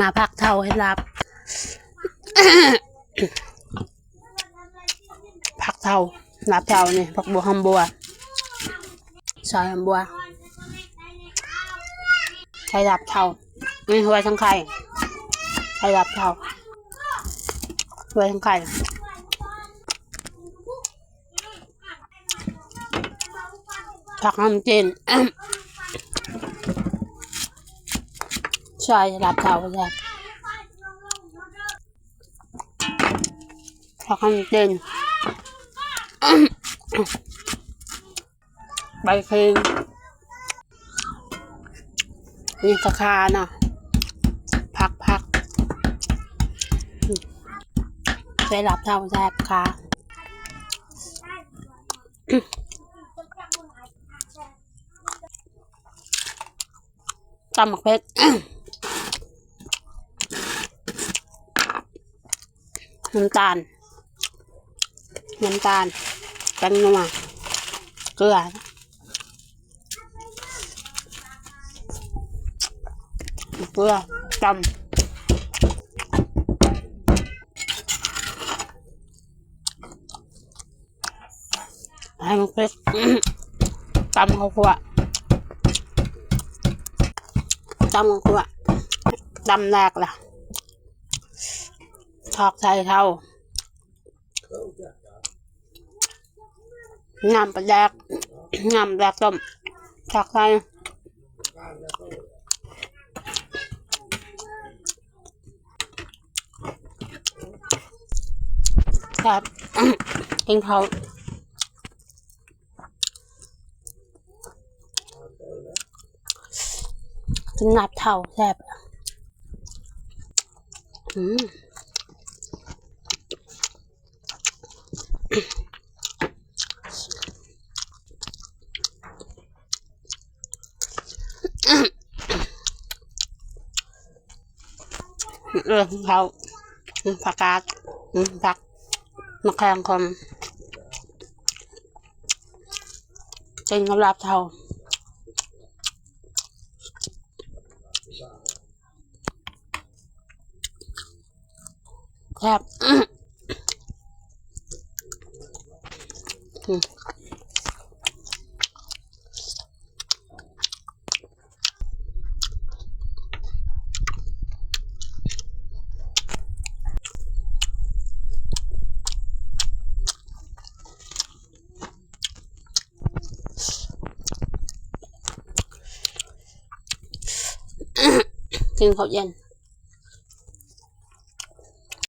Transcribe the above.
มาพักเท่าให้รับผักเท่ารับเท่านี่ผักบัวหอมบัวซอยหอมบัวไข่รับเท่านี่ไว้ทั้งไข่ไข่รับเท่าไว้ทั้งไข่ผักน้ำจีน ใช่รับเท่าใช่ผักน้ำจีนใบเคิงนี่กระคาเนาะพักพักอืมใช้รับเท่าแซ่บคาตำหมักเพชร น้ำตาล น้ำตาลแป้งนัวเกลือเกลือจำให้มันเผ็ดจำเขาขวจำเขาขวจำแรกล่ะ ทอกใส่เท่างามปลาแดกงาแดกต้มผักไทยครับกินเขาวกินนับเท่าแซ่บอืม เรื่ออเขาผักกาดผักมะแขงคมกินกับลาบเทาแซ่บ Ừ. Tiền khẩu danh